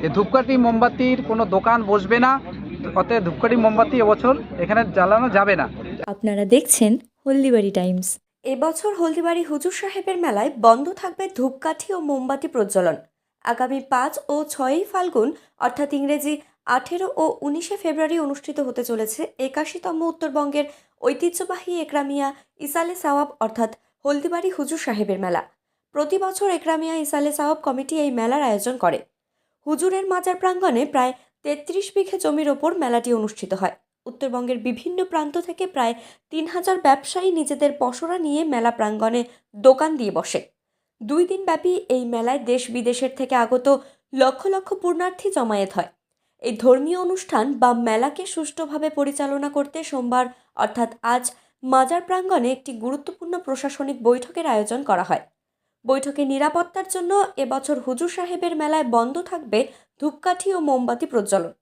যে ধূপকাঠি মোমবাতির কোনো দোকান বসবে না, অতএব ধূপকাঠি মোমবাতি এবছর এখানে জ্বালানো যাবে না। আপনারা দেখছেন হলদিবাড়ি টাইমস। এবছর হলদিবাড়ি হুজুর সাহেবের মেলায় বন্ধ থাকবে ধূপকাঠি ও মোমবাতি প্রজ্বলন। আগামী পাঁচ ও ছয়ই ফাল্গুন, অর্থাৎ ইংরেজি আঠেরো ও উনিশে ফেব্রুয়ারি অনুষ্ঠিত হতে চলেছে একাশিতম উত্তরবঙ্গের ঐতিহ্যবাহী একরামিয়া ইসালে সাওয়াব, অর্থাৎ হলদিবাড়ি হুজুর সাহেবের মেলা। প্রতি বছর একরামিয়া ইসালে সাওয়াব কমিটি এই মেলার আয়োজন করে। হুজুরের মাজার প্রাঙ্গণে প্রায় তেত্রিশ বিঘে জমির ওপর মেলাটি অনুষ্ঠিত হয়। উত্তরবঙ্গের বিভিন্ন প্রান্ত থেকে প্রায় তিন হাজার ব্যবসায়ী নিজেদের পসরা নিয়ে মেলা প্রাঙ্গণে দোকান দিয়ে বসে। দুই দিন ব্যাপী এই মেলায় দেশ বিদেশের থেকে আগত লক্ষ লক্ষ পূর্ণার্থী জমায়েত হয়। এই ধর্মীয় অনুষ্ঠান বা মেলাকে সুষ্ঠুভাবে পরিচালনা করতে সোমবার, অর্থাৎ আজ, মাজার প্রাঙ্গণে একটি গুরুত্বপূর্ণ প্রশাসনিক বৈঠকের আয়োজন করা হয়। বৈঠকে নিরাপত্তার জন্য এবছর হুজুর সাহেবের মেলায় বন্ধ থাকবে ধূপকাঠি ও মোমবাতি প্রজ্বলন।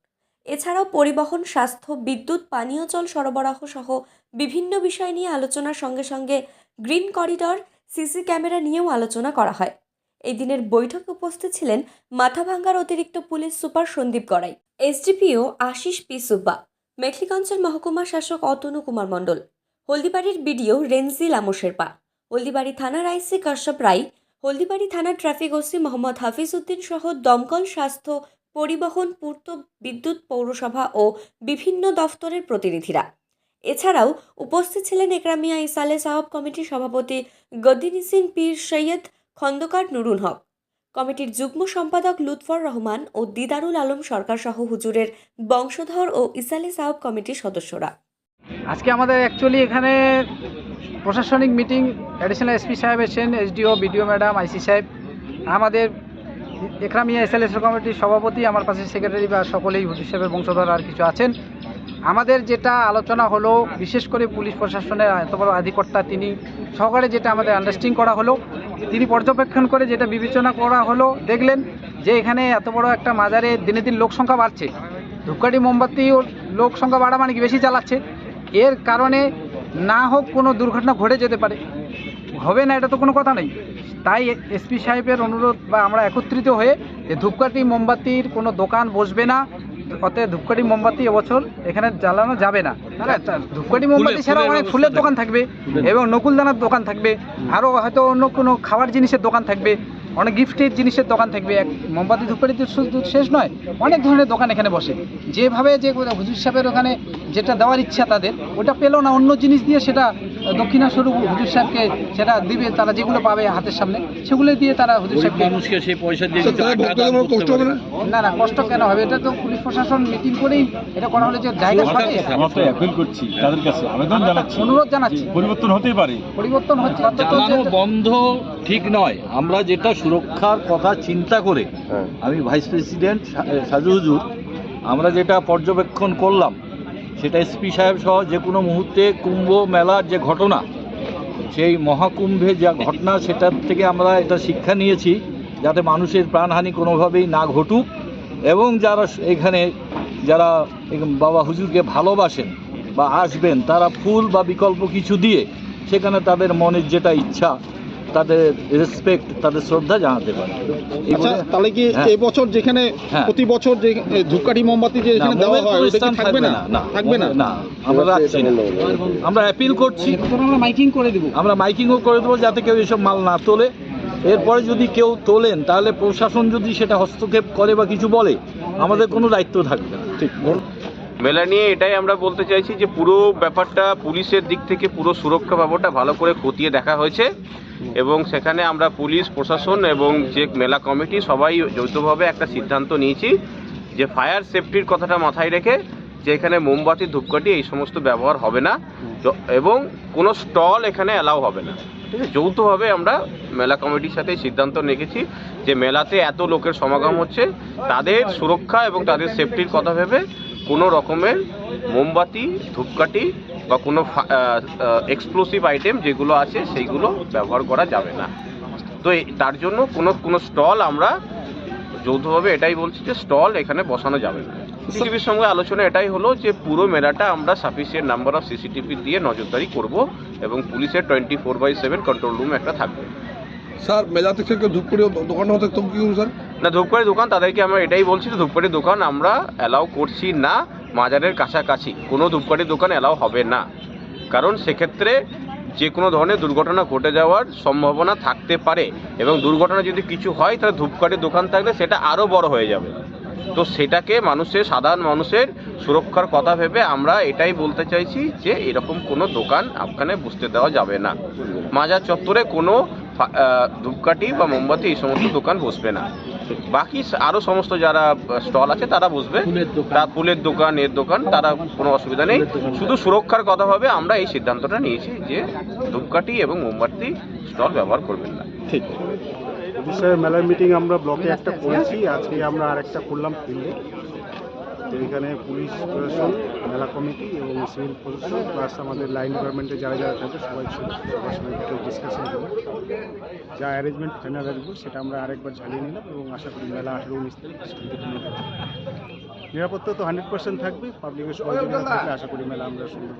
এছাড়াও পরিবহন, স্বাস্থ্য, বিদ্যুৎ, পানীয় জল সরবরাহ সহ বিভিন্ন বিষয় নিয়ে আলোচনার সঙ্গে সঙ্গে গ্রিন করিডর, সিসি ক্যামেরা নিয়েও আলোচনা করা হয়। এই দিনের বৈঠকে উপস্থিত ছিলেন মাথাভাঙ্গার অতিরিক্ত police super Sandip Garai, SDPO Ashis P Subba, মেখলিগঞ্জের মহকুমা শাসক অতনু কুমার মণ্ডল, হলদিবাড়ির বিডিও রেনজি লামো শেরপা হলদিবাড়ি থানার আইসি কাশ্যপ রাই হলদিবাড়ি থানার ট্রাফিক ওসি মোহাম্মদ হাফিজ উদ্দিন সহ দমকল স্বাস্থ্য পরিবহন, পূর্ত বিদ্যুৎ পৌরসভা ও বিভিন্ন দফতরের প্রতিনিধিরা। এছাড়াও উপস্থিত ছিলেন একরামিয়া ইসালে সাহব কমিটির সভাপতি গদ্দিনিসিন পীর সৈয়দ খন্দকার নুরুল হক। কমিটির যুগ্ম সম্পাদক লুৎফর রহমান ও দিদারুল আলম সরকার সহ হুজুরের বংশধর ও ইসালে সাহব কমিটির সদস্যরা। আজকে আমাদের অ্যাকচুয়ালি এখানে প্রশাসনিক মিটিং অ্যাডিশনাল এসপি সাহেব এসেছেন এসডিও বিডিও ম্যাডাম আইসি সাহেব, আমাদের একরামিয়া এসএলএস কমিটির সভাপতি, আমার পাশে সেক্রেটারি বা সকলেই সাহেবের বংশধর আর কিছু আছেন। আমাদের যেটা আলোচনা হলো, বিশেষ করে পুলিশ প্রশাসনের এত বড় আধিকর্তা, তিনি সহকারে যেটা আমাদের আন্ডারস্ট্যান্ডিং করা হলো, তিনি পর্যবেক্ষণ করে যেটা বিবেচনা করা হলো, দেখলেন যে এখানে এত বড় একটা মাজারে দিনে দিন লোক সংখ্যা বাড়ছে। ধূপকাঠি, মোমবাতি ও লোক সংখ্যা বাড়া মানে কি? বেশি চালাচ্ছে। এর কারণে না হোক কোনো দুর্ঘটনা ঘটে যেতে পারে হবে না এটা তো কোনো কথা নেই। তাই এসপি সাহেবের অনুরোধ বা আমরা একত্রিত হয়ে যে ধূপকাঠি মোমবাতির কোনো দোকান বসবে না অতএব ধূপকাঠি মোমবাতি এবছর এখানে জ্বালানো যাবে না। ধূপকাঠি মোমবাতি ছাড়াও অনেক ফুলের দোকান থাকবে এবং নকুলদানার দোকান থাকবে আরও হয়তো অন্য কোনো খাবার জিনিসের দোকান থাকবে। অনেক গিফটের জিনিসের দোকান থাকবে, এক মোমবাতি, ধূপকাঠি শেষ নয়, অনেক ধরনের দোকান এখানে বসে। যেভাবে যে হুজুর সাহেবের ওখানে যেটা দেওয়ার ইচ্ছা তাদের, ওটা পেল না, অন্য জিনিস দিয়ে সেটা দক্ষিণাস্বরূপ হুজুর সাহেবকে সেটা দিবে তারা যেগুলো পাবে হাতের সামনে সেগুলো দিয়ে তারা হুজুর সাহেবকে মানুষকে সেই পয়সা দিয়ে কষ্ট হবে না? না না কষ্ট কেন হবে? এটা তো পুলিশ প্রশাসন মিটিং করেই এটা করা হলে যে জায়গা সরকার আমরা তো অ্যাপিল করছি তাদের কাছে আবেদন জানাচ্ছি। অনুরোধ জানাচ্ছি। পরিবর্তন হতেই পারে। পরিবর্তন হচ্ছে যে- বন্ধ ঠিক নয়। আমরা যেটা সুরক্ষার কথা চিন্তা করে আমি ভাইস প্রেসিডেন্ট সাজু হুজুর আমরা যেটা পর্যবেক্ষণ করলাম সেটা এসপি সাহেব সহ যে কোনো মুহূর্তে কুম্ভ মেলার যে ঘটনা, সেই মহাকুম্ভে যা ঘটনা, সেটার থেকে আমরা এটা শিক্ষা নিয়েছি যাতে মানুষের প্রাণহানি কোনোভাবেই না ঘটুক এবং যারা এখানে, যারা বাবা হুজুরকে ভালোবাসেন বা আসবেন, তারা ফুল বা বিকল্প কিছু দিয়ে সেখানে তাদের মনের যেটা ইচ্ছা তাদের রেসপেক্ট তাদের শ্রদ্ধা জানাতে পারে। আচ্ছা তাহলে কি হ্যাঁ। এই বছর যেখানে হ্যাঁ। প্রতি বছর যে ধূপকাঠি মোমবাতি যে এখানে দেওয়া হয় ওটা কি থাকবে না? না থাকবে না? না আমরা রাখছি না। আমরা অ্যাপিল করছি। আমরা মাইকিং করে দিব। আমরা মাইকিংও করে দেবো যাতে কেউ এসব মাল না তোলে। এরপরে যদি কেউ তোলেন তাহলে প্রশাসন যদি সেটা হস্তক্ষেপ করে বা কিছু বলে আমাদের কোনো দায়িত্ব থাকবে না। ঠিক মেলা নিয়ে এটাই আমরা বলতে চাইছি যে পুরো ব্যাপারটা পুলিশের দিক থেকে পুরো সুরক্ষা ব্যাপারটা ভালো করে খতিয়ে দেখা হয়েছে। এবং সেখানে আমরা পুলিশ, প্রশাসন এবং যে মেলা কমিটি সবাই যৌথভাবে একটা সিদ্ধান্ত নিয়েছি যে ফায়ার সেফটির কথাটা মাথায় রেখে যে এখানে মোমবাতি, ধূপকাঠি এই সমস্ত ব্যবহার হবে না। এবং কোনো স্টল এখানে অ্যালাউ হবে না। ঠিক আছে? যৌথভাবে আমরা মেলা কমিটির সাথে সিদ্ধান্ত রেখেছি যে মেলাতে এত লোকের সমাগম হচ্ছে, তাদের সুরক্ষা এবং তাদের সেফটির কথা ভেবে কোনো রকমের মোমবাতি, ধূপকাঠি বা কোনো এক্সপ্লোসিভ আইটেম যেগুলো আছে সেইগুলো ব্যবহার করা যাবে না। তো তার জন্য কোনো কোনো স্টল আমরা যৌথভাবে এটাই বলছি যে স্টল এখানে বসানো যাবে না। সিসিটিভির সঙ্গে আলোচনা এটাই হলো যে পুরো মেলাটা আমরা সাফিসিয়েন্ট নাম্বার অফ সিসিটিভি দিয়ে নজরদারি করব এবং পুলিশের twenty four by seven control room একটা থাকবে। স্যার, মেলা থেকে কেউ দোকান হতে তো কি স্যার? না, ধূপকাঠির দোকান, তাদেরকে আমরা এটাই বলছি যে ধূপকাঠির দোকান আমরা অ্যালাউ করছি না, মাজারের কাছাকাছি। কোনো ধূপকাঠির দোকান অ্যালাউ হবে না। কারণ সেক্ষেত্রে যে কোনো ধরনের দুর্ঘটনা ঘটে যাওয়ার সম্ভাবনা থাকতে পারে এবং দুর্ঘটনা যদি কিছু হয়, তাহলে ধূপকাঠির দোকান থাকলে সেটা আরও বড় হয়ে যাবে। তো সেটাকে মানুষের, সাধারণ মানুষের সুরক্ষার কথা ভেবে আমরা এটাই বলতে চাইছি যে এরকম কোনো দোকান ওখানে বুঝতে দেওয়া যাবে না। মাজার চত্বরে কোনো ধূপকাঠি বা মোমবাতি এই সমস্ত দোকান বসবে না। বাকি আরও সমস্ত যারা স্টল আছে তারা বসবে তা ফুলের দোকান এর দোকান তারা কোনো অসুবিধা নেই। শুধু সুরক্ষার কথা ভাবে আমরা এই সিদ্ধান্তটা নিয়েছি যে ধূপকাঠি এবং মোমবাতি স্টল ব্যবহার করবেন না। ঠিক। বিষয়ে মেলার মিটিং আমরা ব্লকে একটা করেছি। আজকে আমরা আরেকটা করলাম ফিল্ডে। তো এখানে পুলিশ প্রশাসন, মেলা কমিটি এবং সিভিল প্রশাসন প্লাস আমাদের লাইন ডিপার্টমেন্টে যারা যারা থাকে সবাই সবার সঙ্গে ডিসকাশন করব। যা অ্যারেঞ্জমেন্ট ফাইনাল রাখব সেটা আমরা আরেকবার ঝালিয়ে নিলাম এবং আশা করি মেলা আঠেরো উনিশ তারিখ নিরাপত্তা তো হান্ড্রেড পার্সেন্ট থাকবে পাবলিকের সহযোগিতা থাকলে আশা করি মেলা আমরা সুন্দর